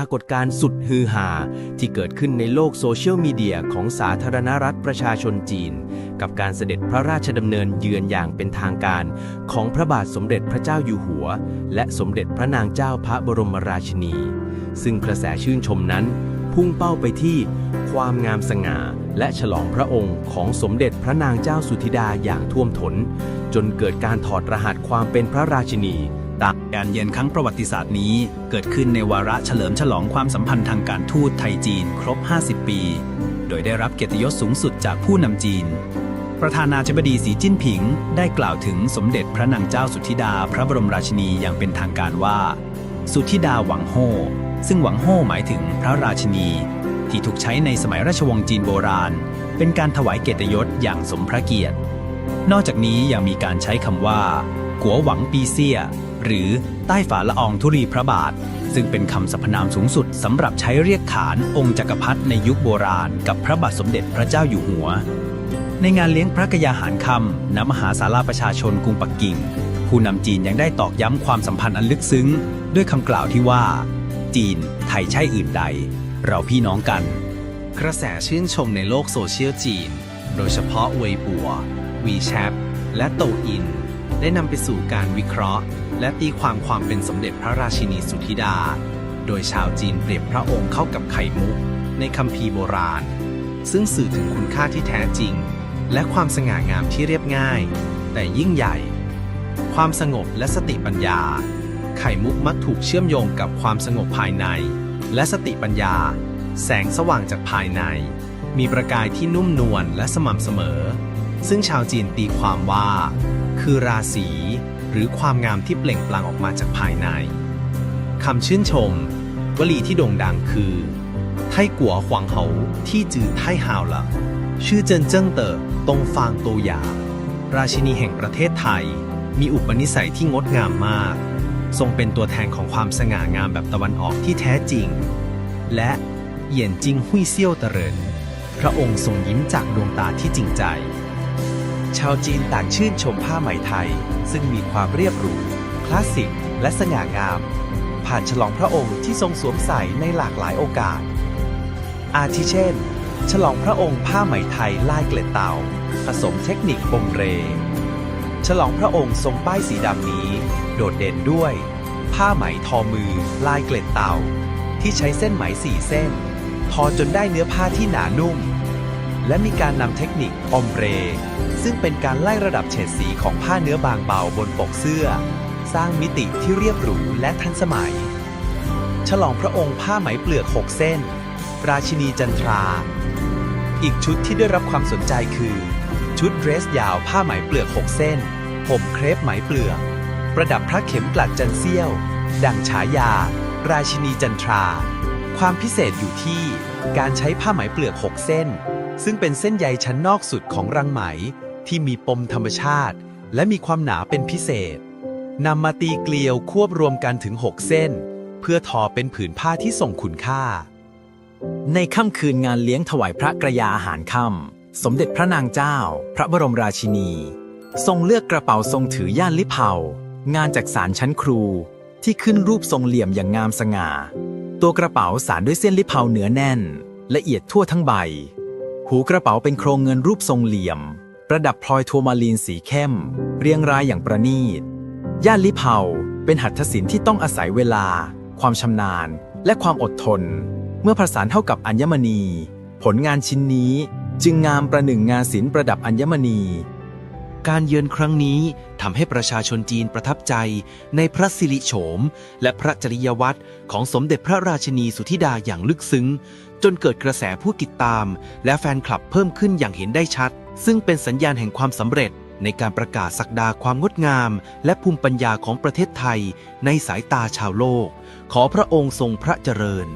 ปรากฏการณ์สุดฮือฮาที่เกิดขึ้นในโลกโซเชียลมีเดียของสาธารณรัฐประชาชนจีน กับการเสด็จพระราชดำเนินเยือนอย่างเป็นทางการ ของพระบาทสมเด็จพระเจ้าอยู่หัว และสมเด็จพระนางเจ้าพระบรมราชินี ซึ่งกระแสชื่นชมนั้น พุ่งเป้าไปที่ความงามสง่าและฉลองพระองค์ของสมเด็จพระนางเจ้าสุธิดาอย่างท่วมท้น จนเกิดการถอดรหัสความเป็นพระราชินี การเยือนครั้งประวัติศาสตร์นี้ เกิดขึ้นในวาระเฉลิมฉลองความสัมพันธ์ทางการทูตไทยจีนครบ 50 ปี โดยได้รับเกียรติยศสูงสุดจากผู้นำจีน ประธานาธิบดีสีจิ้นผิง ได้กล่าวถึงสมเด็จพระนางเจ้าสุธิดาพระบรมราชินีอย่างเป็นทางการว่า สุธิดาหวังโฮซึ่งหวังโฮหมายถึงพระราชินี ที่ถูกใช้ในสมัยราชวงศ์จีนโบราณ เป็นการถวายเกียรติยศอย่างสมพระเกียรติ นอกจากนี้ยังมีการใช้คำว่า กัวหวังปีเซีย หรือใต้ฝาละอองธุรีพระบาท ซึ่งเป็นคำสรรพนามสูงสุดสำหรับใช้เรียกขานองค์จักรพรรดิในยุคโบราณ กับพระบาทสมเด็จพระเจ้าอยู่หัว ในงานเลี้ยงพระกยาหารคำณมหาศาลาประชาชนกรุงปักกิ่ง ผู้นำจีนยังได้ตอกย้ำความสัมพันธ์อันลึกซึ้ง ด้วยคำกล่าวที่ว่า จีน ไทยใช่อื่นใด เราพี่น้องกัน กระแสชื่นชมในโลกโซเชียลจีน โดยเฉพาะเวยปัว วีแชทและโตอิน ได้นำไปสู่การวิเคราะห์ และตีความความเป็นสมเด็จพระราชินีสุธิดา โดยชาวจีนเปรียบพระองค์เข้ากับไข่มุก ในคัมภีร์โบราณ ซึ่งสื่อถึงคุณค่าที่แท้จริง และความสง่างามที่เรียบง่าย แต่ยิ่งใหญ่ ความสงบและสติปัญญา ไข่มุกมักถูกเชื่อมโยงกับความสงบภายใน และสติปัญญา แสงสว่างจากภายใน มีประกายที่นุ่มนวลและสม่ำเสมอ ซึ่งชาวจีนตีความว่า คือราศี หรือความงามที่เปล่งปลั่งออกมาจากภายในคำชื่นชม วลีที่โด่งดังคือไทกัวหวังเหาที่จือไทฮาวละชื่อเจินเจิ้งเต๋อตงฟางโตหยา ราชินีแห่งประเทศไทย มีอุปนิสัยที่งดงามมาก ทรงเป็นตัวแทนของความสง่างามแบบตะวันออกที่แท้จริง และเหยียนจิงหุยเซี่ยวเตรินพระองค์ทรงยิ้มจากดวงตาที่จริงใจ ชาวจีนต่างชื่นชมผ้าไหมไทย ซึ่งมีความเรียบหรู คลาสสิก และสง่างาม ผ่านฉลองพระองค์ที่ทรงสวมใส่ในหลากหลายโอกาส อาทิเช่น ฉลองพระองค์ผ้าไหมไทยลายเกล็ดเต่า ผสมเทคนิคบงเร ฉลองพระองค์ทรงป้ายสีดำนี้ โดดเด่นด้วย ผ้าไหมทอมือ ลายเกล็ดเต่า ที่ใช้เส้นไหมสี่เส้น ทอจนได้เนื้อผ้าที่หนานุ่ม และมีการนำเทคนิคออมเบรซึ่งเป็นการไล่ระดับเฉดสีของผ้าเนื้อบางเบาบนปกเสื้อ สร้างมิติที่เรียบหรูและทันสมัย ฉลองพระองค์ผ้าไหมเปลือก 6 เส้น ราชินีจันทรา อีกชุดที่ได้รับความสนใจคือ ชุดเดรสยาวผ้าไหมเปลือก 6 เส้น ผมเครปไหมเปลือก ประดับพระเข็มกลัดจันเสี้ยว ดังฉายา ราชินีจันทรา ความพิเศษอยู่ที่การใช้ผ้าไหมเปลือก 6 เส้น ซึ่งเป็นเส้นใยชั้นนอกสุดของรังไหม ที่มีปมธรรมชาติ และมีความหนาเป็นพิเศษนำมาตีเกลียวควบรวมกันถึง 6 เส้น เพื่อทอเป็นผืนผ้าที่ส่งคุณค่า ในค่ำคืนงานเลี้ยงถวายพระกระยาอาหารค่ำสมเด็จพระนางเจ้า พระบรมราชินี ทรงเลือกกระเป๋าทรงถือย่านลิเผางานจากสารชั้นครู ที่ขึ้นรูปทรงเหลี่ยมอย่างงามสง่า ตัวกระเป๋าสารด้วยเส้นลิเผาเหนือแน่น ละเอียดทั่วทั้งใบ หูกระเป๋าเป็นโครงเงินรูปทรงเหลี่ยม ประดับพลอยทัวร์มาลีนสีเข้ม เรียงรายอย่างประณีต ย่านลิเผาเป็นหัตถศิลป์ที่ต้องอาศัยเวลา ความชำนาญ และความอดทน เมื่อผสานเท่ากับอัญมณี ผลงานชิ้นนี้จึงงามประหนึ่งงานศิลป์ประดับอัญมณี การเยือนครั้งนี้ทำให้ประชาชนจีนประทับใจในพระสิริโฉม และพระจริยวัตรของสมเด็จพระราชินีสุธิดาอย่างลึกซึ้ง จนเกิดกระแสผู้ติดตาม และแฟนคลับเพิ่มขึ้นอย่างเห็นได้ชัด ซึ่งเป็นสัญญาณแห่งความสำเร็จในการประกาศศักดาความงดงาม และภูมิปัญญาของประเทศไทย ในสายตาชาวโลก ขอพระองค์ทรงพระเจริญ